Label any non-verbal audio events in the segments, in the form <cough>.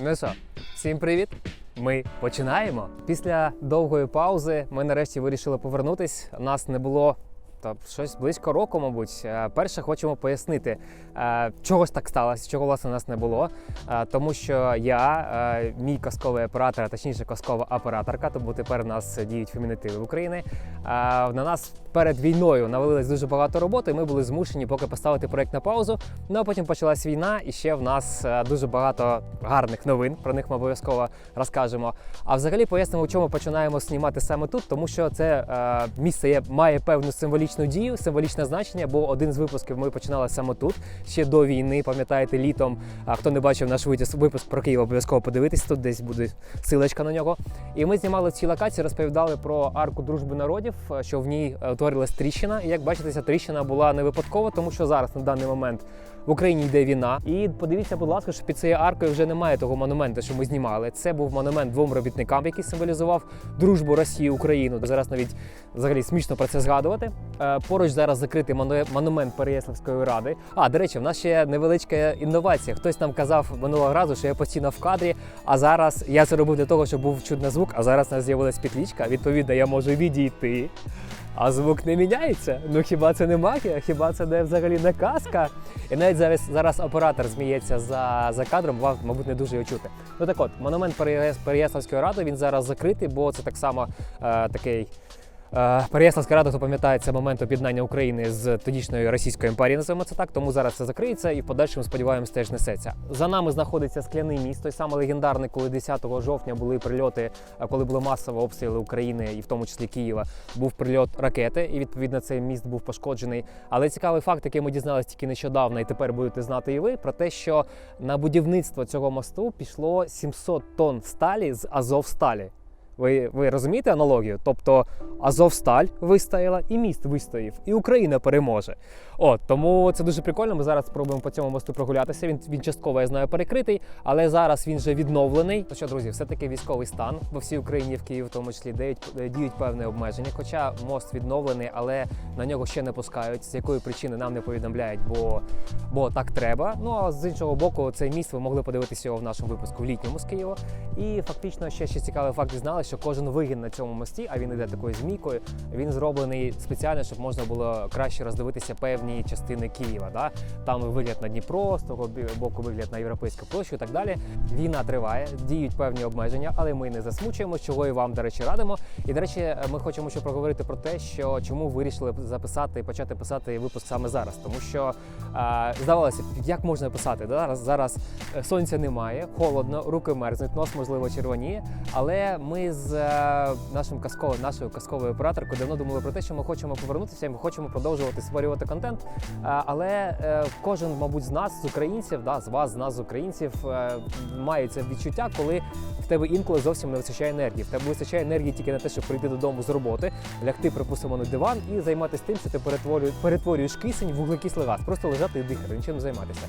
Ну що, всім привіт! Ми починаємо. Після довгої паузи ми нарешті вирішили повернутись. Нас не було та щось близько року, мабуть. Е, Перше, хочемо пояснити, е, чого ж так сталося, чого власне нас не було. Е, Тому що я, мій казковий оператор, точніше казкова операторка, тому тепер у нас діють фемінітиви України. На нас перед війною навалилось дуже багато роботи. і Ми були змушені поки поставити проект на паузу. Ну а потім почалась війна, і ще в нас дуже багато гарних новин. Про них ми обов'язково розкажемо. А взагалі пояснимо, чому починаємо знімати саме тут, тому що це місце має певну символічну дію, символічне значення. Бо один з випусків ми починали саме тут, ще до війни. Пам'ятаєте, літом. А хто не бачив наш випуск про Київ, обов'язково подивитись. Тут десь буде силочка на нього. І ми знімали в цій локації, розповідали про арку дружби народів, що в ній е, утворилась тріщина. І як бачите, ця тріщина була не випадкова, тому що зараз на даний момент в Україні йде війна. І подивіться, будь ласка, що під цією аркою вже немає того монументу, що ми знімали. Це був монумент двом робітникам, який символізував дружбу Росії і України. Зараз навіть взагалі смішно про це згадувати. Е, Поруч зараз закритий мону- монумент Переяславської ради. А до речі, в нас ще невеличка інновація. Хтось нам казав минулого разу, що я постійно в кадрі. А зараз я це робив для того, щоб був чудний звук. А зараз у нас з'явилась петлічка. Відповідно, я можу відійти. А звук не міняється. Ну хіба це не магія? Хіба це не взагалі не казка? І навіть зараз, зараз оператор зміється за, за кадром, вам, мабуть, не дуже його чути. Ну так от, монумент Переяс- Переяславської ради він зараз закритий, бо це так само е, такий. Е, Переяславська рада, хто пам'ятає, це момент об'єднання України з тодішньою Російською імперією, називаємо це так. Тому зараз це закриється і в подальшому сподіваємось теж несеться. За нами знаходиться скляний міст, той самий легендарний, коли 10 жовтня були прильоти, е, коли були масово обстріли України і в тому числі Києва. Був прильот ракети, і відповідно цей міст був пошкоджений. Але цікавий факт, який ми дізналися тільки нещодавно, і тепер будете знати і ви, про те, що на будівництво цього мосту пішло 700 тонн сталі з Азовсталі. Ви, ви розумієте аналогію? Тобто Азовсталь вистояла, і міст вистоїв, і Україна переможе. От тому це дуже прикольно. Ми зараз спробуємо по цьому мосту прогулятися. Він він частково я знаю перекритий, але зараз він вже відновлений. То що, друзі, все таки військовий стан по всій Україні в Києві, в тому числі діють, діють певні обмеження. Хоча мост відновлений, але на нього ще не пускають. З якої причини нам не повідомляють, бо, бо так треба. Ну а з іншого боку, цей міст ви могли подивитися його в нашому випуску в літньому з Києва. І фактично ще ще цікавий факт дізнали, що кожен вигін на цьому мості, а він іде такою змійкою, він зроблений спеціально, щоб можна було краще роздивитися певні частини Києва. Да? Там вигляд на Дніпро, з того боку вигляд на європейську площу і так далі. Війна триває, діють певні обмеження, але ми не засмучуємо, чого і вам, до речі, радимо. І до речі, ми хочемо ще проговорити про те, що чому вирішили записати і почати писати випуск саме зараз, тому що а, здавалося, як можна писати? Да? Зараз, зараз е, сонця немає, холодно, руки мерзнуть, нос можливо червоніє. Але ми з е, нашим казковим, нашою казковою операторкою давно думали про те, що ми хочемо повернутися, і ми хочемо продовжувати створювати контент. Але е, кожен, мабуть, з нас, з українців, да, з вас, з нас, з українців, е, має це відчуття, коли в тебе інколи зовсім не вистачає енергії. В тебе вистачає енергії тільки на те, щоб прийти додому з роботи, лягти, припустимо, на диван і займатися тим, що ти перетворюєш, кисень вуглекислий газ. Просто лежати і дихати, нічим займатися.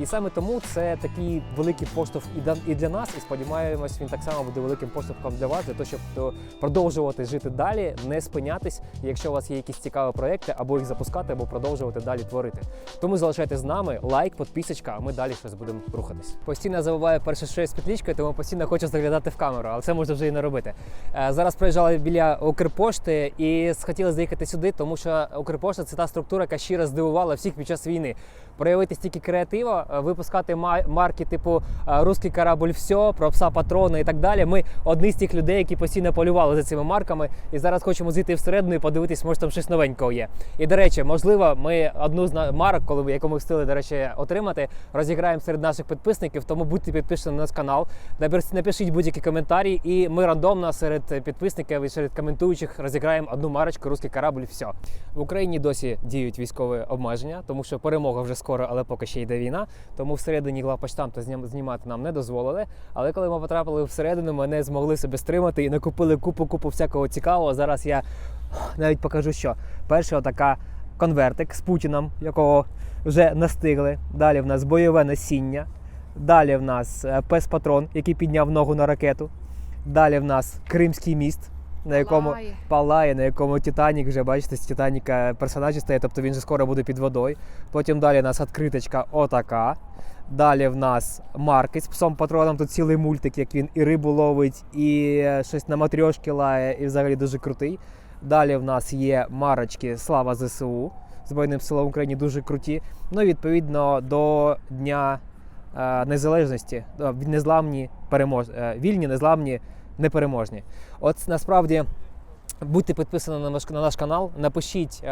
І саме тому це такий великий поштовх і для, нас, і сподіваємось, він так само буде великим поштовхом для вас, для того, щоб продовжувати жити далі, не спинятись, якщо у вас є якісь цікаві проекти, або їх запускати, або продовжувати далі творити. Тому залишайтесь з нами, лайк, підписочка, а ми далі щось будемо рухатись. Постійно забуваю перше, що я з петлічкою, тому постійно хочу заглядати в камеру, але це можна вже і не робити. Е, Зараз проїжджали біля Укрпошти і хотіли заїхати сюди, тому що Укрпошта це та структура, яка щиро здивувала всіх під час війни. Проявити стільки креатива, е, випускати марки типу е, Руський корабль, все, про пса патрона і так далі. Ми одні з тих людей, які постійно полювали за цими марками, і зараз хочемо зайти всередину і подивитись, може там щось новенького є. І до речі, можливо, ми одну з марок, коли яку ми встигли, до речі, отримати, розіграємо серед наших підписників. Тому будьте підписані на наш канал. Напишіть будь-які коментарі, і ми рандомно серед підписників і серед коментуючих розіграємо одну марочку Руський корабль. Все в Україні досі діють військові обмеження, тому що перемога вже скоро, але поки ще йде війна. Тому всередині главпочтамту знім- знімати нам не дозволили. Але коли ми потрапили всередину, ми не змогли себе стримати і накупили купу купу всякого цікавого. Зараз я навіть покажу, що перша отака конвертик з Путіном, якого вже настигли. Далі в нас бойове насіння. Далі в нас е, пес патрон, який підняв ногу на ракету. Далі в нас Кримський міст, на якому Палає. палає, на якому Титанік вже бачите, з Титаніка персонажі стає, тобто він же скоро буде під водою. Потім далі у нас відкриточка отака. Далі в нас Марки з псом патроном. Тут цілий мультик, як він і рибу ловить, і е, щось на матрьошки лає, і взагалі дуже крутий. Далі в нас є марочки Слава ЗСУ. Збройним силам України дуже круті. Ну і відповідно до Дня е, Незалежності, е, незламні перемож... е, вільні, незламні, непереможні. От насправді. Будьте підписані на наш, на наш канал. Напишіть е,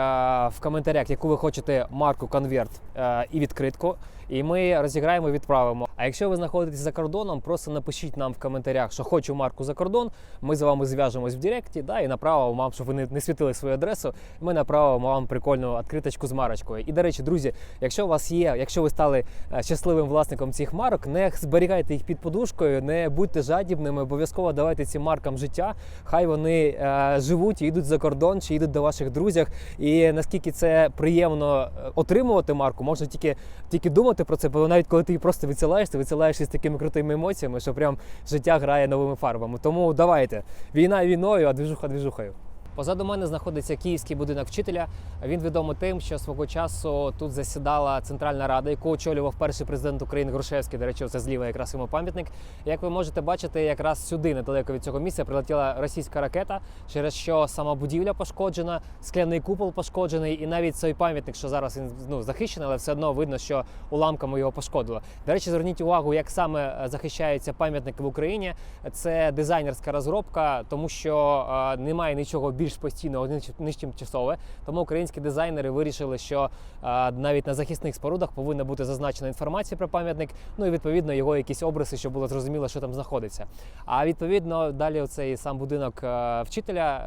в коментарях, яку ви хочете марку конверт е, і відкритку. І ми розіграємо відправимо. А якщо ви знаходитесь за кордоном, просто напишіть нам в коментарях, що хочу марку за кордон. Ми з вами зв'яжемось в Директі, да, і направимо вам, щоб ви не, не світили свою адресу. Ми направимо вам прикольну відкриточку з марочкою. І до речі, друзі, якщо у вас є, якщо ви стали е, щасливим власником цих марок, не зберігайте їх під подушкою, не будьте жадібними. Обов'язково давайте цим маркам життя. Хай вони е, живуть і йдуть за кордон, чи йдуть до ваших друзів. І наскільки це приємно е, отримувати марку, можна тільки, тільки думати про це, бо навіть коли ти просто відсилаєш, ти відсилаєш із такими крутими емоціями, що прям життя грає новими фарбами. Тому давайте. Війна війною, а двіжуха двіжухою. Позаду мене знаходиться київський будинок вчителя. Він відомий тим, що свого часу тут засідала Центральна Рада, яку очолював перший президент України Грушевський. До речі, це зліва якраз йому пам'ятник. Як ви можете бачити, якраз сюди, недалеко від цього місця, прилетіла російська ракета, через що сама будівля пошкоджена, скляний купол пошкоджений, і навіть цей пам'ятник, що зараз він ну, захищений, але все одно видно, що уламками його пошкодило. До речі, зверніть увагу, як саме е, захищаються пам'ятники в Україні. Це дизайнерська розробка, тому що е, немає нічого більш постійного, ніж- ніж тимчасове. Тому українські дизайнери вирішили, що е, навіть на захисних спорудах повинна бути зазначена інформація про пам'ятник. Ну і відповідно його якісь обриси, щоб було зрозуміло, що там знаходиться. А відповідно, далі оцей сам будинок е, вчителя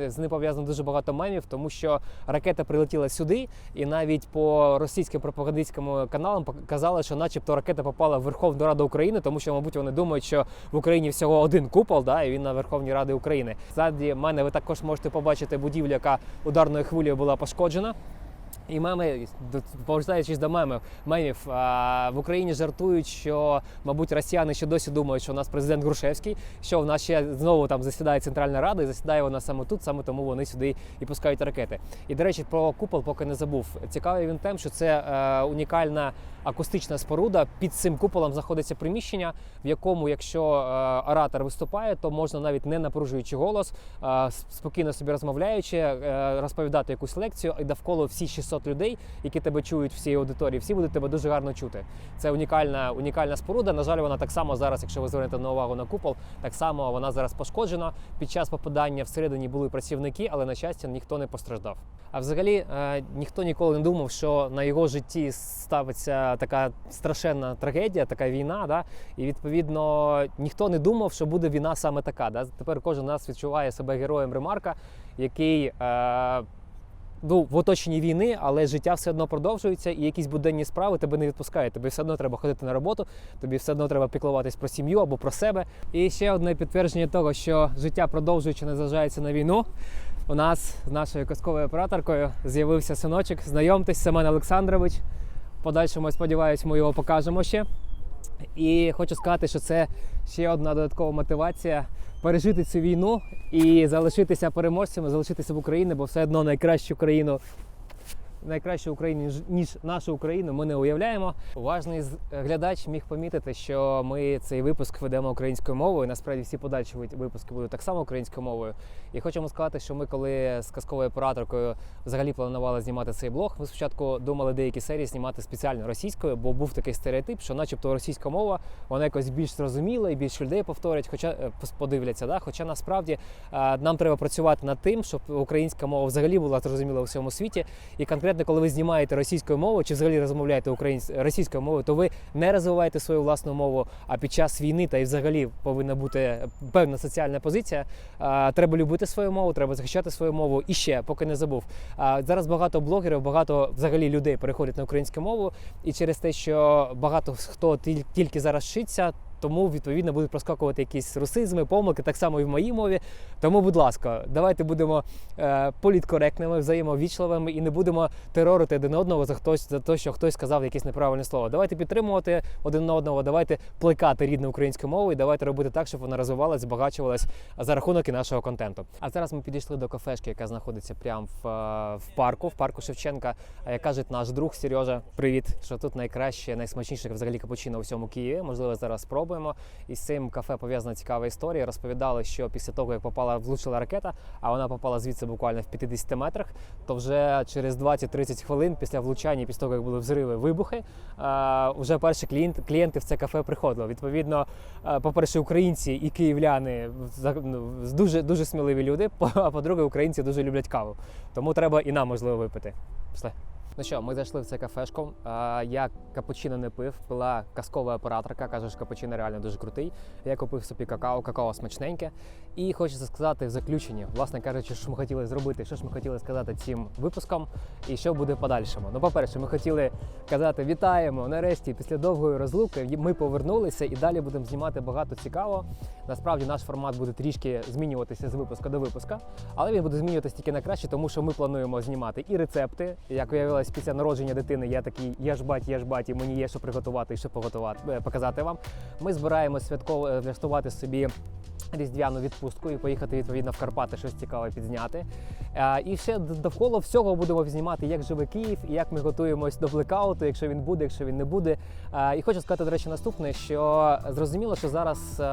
е, з ним пов'язано дуже багато мемів, тому що ракета прилетіла сюди, і навіть по російським пропагандистським каналам пок- казали, що, начебто, ракета попала в Верховну Раду України, тому що, мабуть, вони думають, що в Україні всього один купол, да, і він на Верховній Раді України. Ззаді мене ви також можете побачити будівлю, яка ударною хвилею була пошкоджена. І меми, повертаючись до мемів, мемів а, в Україні жартують, що, мабуть, росіяни ще досі думають, що у нас президент Грушевський, що в нас ще знову там засідає Центральна Рада, і засідає вона саме тут, саме тому вони сюди і пускають ракети. І до речі, про купол поки не забув. Цікавий він тим, що це е, унікальна акустична споруда. Під цим куполом знаходиться приміщення, в якому, якщо е, оратор виступає, то можна навіть не напружуючи голос, е, спокійно собі розмовляючи, е, розповідати якусь лекцію, і довкола всі 600 людей, які тебе чують в цій аудиторії, всі будуть тебе дуже гарно чути. Це унікальна, унікальна споруда. На жаль, вона так само зараз, якщо ви звернете на увагу на купол, так само вона зараз пошкоджена. Під час попадання всередині були працівники, але на щастя ніхто не постраждав. А взагалі е, ніхто ніколи не думав, що на його житті ставиться така страшенна трагедія, така війна. Да? І відповідно ніхто не думав, що буде війна саме така. Да? Тепер кожен нас відчуває себе героєм Ремарка, який. Е, ну, в оточенні війни, але життя все одно продовжується, і якісь буденні справи тебе не відпускають. Тобі все одно треба ходити на роботу, тобі все одно треба піклуватись про сім'ю або про себе. І ще одне підтвердження того, що життя продовжуючи, не зважається на війну. У нас з нашою казковою операторкою з'явився синочок. Знайомтесь, Семен Олександрович. Подальшому, сподіваюся, ми його покажемо ще. І хочу сказати, що це ще одна додаткова мотивація пережити цю війну і залишитися переможцями, залишитися в Україні, бо все одно найкращу країну. Найкращу Україну ніж- ніж нашу Україну ми не уявляємо. Уважний глядач міг помітити, що ми цей випуск ведемо українською мовою. Насправді всі подальші випуски будуть так само українською мовою. І хочемо сказати, що ми, коли з казковою операторкою взагалі планували знімати цей блог, ми спочатку думали деякі серії знімати спеціально російською, бо був такий стереотип, що, начебто, російська мова вона якось більш зрозуміла і більш людей повторять, хоча е, подивляться. Да? Хоча насправді е, нам треба працювати над тим, щоб українська мова взагалі була зрозуміла у всьому світі. І конкретно, коли ви знімаєте російською мовою чи взагалі розмовляєте українсь... російською мовою, то ви не розвиваєте свою власну мову. А під час війни та й взагалі повинна бути певна соціальна позиція. Треба любити свою мову, треба захищати свою мову. І ще, поки не забув. Зараз багато блогерів, багато взагалі людей переходять на українську мову, і через те, що багато хто тіль- тільки зараз вчиться. Тому відповідно будуть проскакувати якісь русизми, помилки, так само і в моїй мові. Тому, будь ласка, давайте будемо е, політкоректними, взаємовічливими і не будемо терорити один одного за хтось за те, що хтось сказав якесь неправильне слово. Давайте підтримувати один одного, давайте плекати рідну українську мову і давайте робити так, щоб вона розвивалась, збагачувалась за рахунок і нашого контенту. А зараз ми підійшли до кафешки, яка знаходиться прямо в, е, в парку, в парку Шевченка. А як каже наш друг Сережа, привіт, що тут найкраще, найсмачніше взагалі капучино у всьому Києві. Можливо, зараз спробуємо. І з цим кафе пов'язана цікава історія. Розповідали, що після того, як попала влучила ракета, а вона попала звідси буквально в 50 метрах, то вже через 20-30 хвилин після влучання, після того як були взриви, вибухи, вже перші клієнт, клієнти в це кафе приходили. Відповідно, по-перше, українці і київляни ну, дуже дуже сміливі люди. <laughs> А по-друге, українці дуже люблять каву. Тому треба і нам можливо випити. Пішли. Ну що, ми зайшли в це кафешко. А, Я капучино не пив, пила казкова операторка, каже, що капучино реально дуже крутий. Я купив собі какао, какао смачненьке. І хочеться сказати в заключенні, власне кажучи, що ми хотіли зробити, що ж ми хотіли сказати цим випуском і що буде подальшому. Ну, по-перше, ми хотіли казати вітаємо. Нарешті, після довгої розлуки ми повернулися і далі будемо знімати багато цікавого. Насправді наш формат буде трішки змінюватися з випуска до випуска, але він буде змінюватися тільки на краще, тому що ми плануємо знімати і рецепти. Як виявилось, після народження дитини я такий я ж бать, я ж бать, і мені є що приготувати і що поготувати, е, показати вам. Ми збираємось святково е, влаштувати собі. Різдвяну відпустку і поїхати відповідно в Карпати щось цікаве підзняти. Е, І ще довкола всього будемо знімати, як живе Київ, і як ми готуємось до блекауту, якщо він буде, якщо він не буде. Е, І хочу сказати, до речі, наступне, що зрозуміло, що зараз е,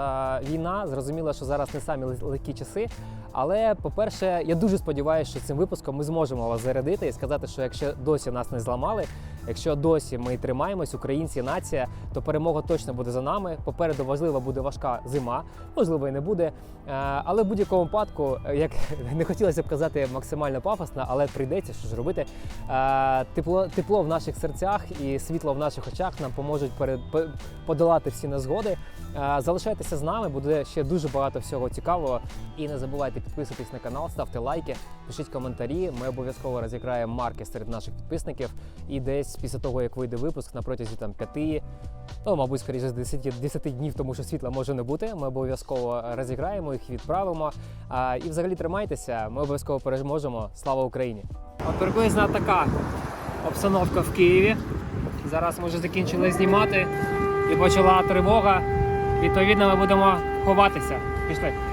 війна, зрозуміло, що зараз не самі легкі часи. Але, по-перше, я дуже сподіваюся, що цим випуском ми зможемо вас зарядити і сказати, що якщо досі нас не зламали, якщо досі ми тримаємось, українці, нація, то перемога точно буде за нами. Попереду важлива буде важка зима, можливо, і не буде. Е, Але в будь-якому випадку, е, як <laughs> не хотілося б казати максимально пафосно, але прийдеться що ж робити. Е, Тепло, тепло в наших серцях і світло в наших очах нам поможуть перед подолати всі незгоди. Залишайтеся з нами, буде ще дуже багато всього цікавого. І не забувайте підписуватись на канал, ставте лайки, пишіть коментарі. Ми обов'язково розіграємо марки серед наших підписників. І десь після того, як вийде випуск, на протязі там п'яти, ну мабуть, скоріше з 10, 10 днів, тому що світла може не бути. Ми обов'язково розіграємо їх, відправимо. А, і взагалі тримайтеся. Ми обов'язково переможемо. Слава Україні! От приблизно така обстановка в Києві. Зараз ми вже закінчили знімати і почала тривога. Відповідно, ми будемо ховатися. Пішли.